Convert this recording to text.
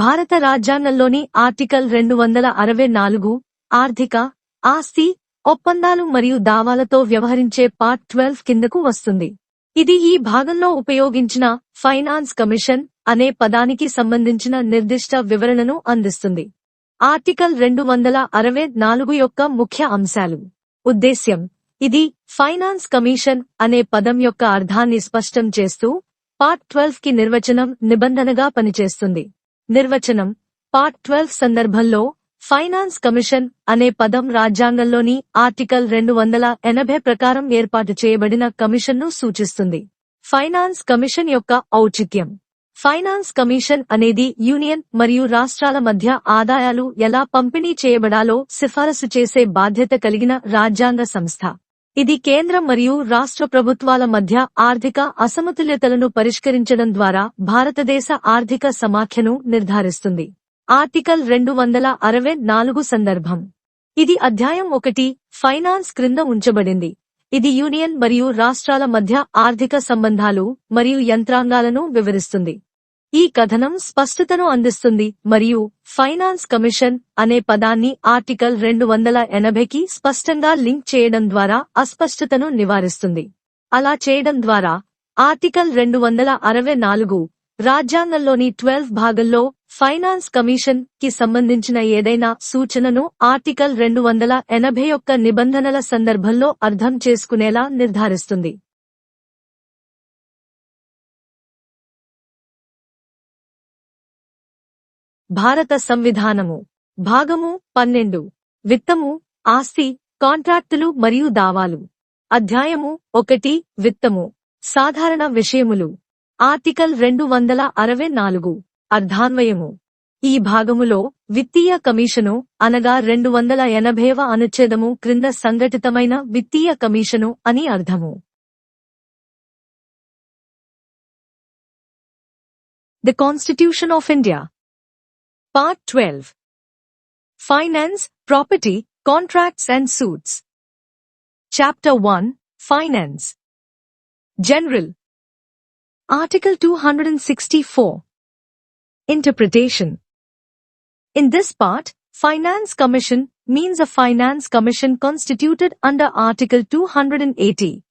భారత రాజ్యాంగంలోని ఆర్టికల్ రెండు వందల అరవై నాలుగు ఆర్థిక ఆస్తి ఒప్పందాలు మరియు దావాలతో వ్యవహరించే పార్ట్ ట్వెల్వ్ కిందకు వస్తుంది. ఇది ఈ భాగంలో ఉపయోగించిన ఫైనాన్స్ కమిషన్ అనే పదానికి సంబంధించిన నిర్దిష్ట వివరణను అందిస్తుంది. ఆర్టికల్ రెండు వందల అరవై నాలుగు యొక్క ముఖ్య అంశాలు. ఉద్దేశ్యం ఇది ఫైనాన్స్ కమిషన్ అనే పదం యొక్క అర్థాన్ని స్పష్టం చేస్తూ పార్ట్ ట్వెల్వ్కి నిర్వచనం నిబంధనగా పనిచేస్తుంది. నిర్వచనం. పార్ట్ ట్వెల్వ్ సందర్భంలో ఫైనాన్స్ కమిషన్ అనే పదం రాజ్యాంగంలోని ఆర్టికల్ రెండు వందల ఎనభై ప్రకారం ఏర్పాటు చేయబడిన కమిషన్ను సూచిస్తుంది. ఫైనాన్స్ కమిషన్ యొక్క ఔచిత్యం. ఫైనాన్స్ కమిషన్ అనేది యూనియన్ మరియు రాష్ట్రాల మధ్య ఆదాయాలు ఎలా పంపిణీ చేయబడాలో సిఫారసు చేసే బాధ్యత కలిగిన రాజ్యాంగ సంస్థ. ఇది కేంద్ర మరియు రాష్ట్ర ప్రభుత్వాల మధ్య ఆర్థిక అసమతుల్యతలను పరిష్కరించడం ద్వారా భారతదేశ ఆర్థిక సమాఖ్యను నిర్ధారిస్తుంది. ఆర్టికల్ రెండు వందల అరవై నాలుగు సందర్భం. ఇది అధ్యాయం ఒకటి ఫైనాన్స్ క్రింద ఉంచబడింది. ఇది యూనియన్ మరియు రాష్ట్రాల మధ్య ఆర్థిక సంబంధాలు మరియు యంత్రాంగాలను వివరిస్తుంది. ఈ కథనం స్పష్టతను అందిస్తుంది మరియు ఫైనాన్స్ కమిషన్ అనే పదాన్ని ఆర్టికల్ రెండు వందల ఎనభైకి స్పష్టంగా లింక్ చేయడం ద్వారా అస్పష్టతను నివారిస్తుంది. అలా చేయడం ద్వారా ఆర్టికల్ రెండు వందల అరవై నాలుగు రాజ్యాంగంలోని ట్వెల్వ్ భాగంలో ఫైనాన్స్ కమిషన్కి సంబంధించిన ఏదైనా సూచనను ఆర్టికల్ రెండు వందల ఎనభై యొక్క నిబంధనల సందర్భంలో అర్థం చేసుకునేలా నిర్ధారిస్తుంది. భారత సంవిధానము. భాగము పన్నెండు. విత్తము ఆస్తి కాంట్రాక్టులు మరియు దావాలు. అధ్యాయము ఒకటి. విత్తము. సాధారణ విషయములు. ఆర్టికల్ రెండు వందల అరవై నాలుగు. అర్ధాన్వయము ఈ భాగములో విత్తీయ కమిషను అనగా రెండు వందల ఎనభైవ అనుచ్ఛేదము క్రింద సంఘటితమైన విత్తీయ కమిషను అని అర్థము. The constitution of India Part 12 Finance, Property, Contracts and Suits. Chapter 1 Finance. General. Article 264 Interpretation. In this part, Finance Commission means a Finance Commission constituted under Article 280.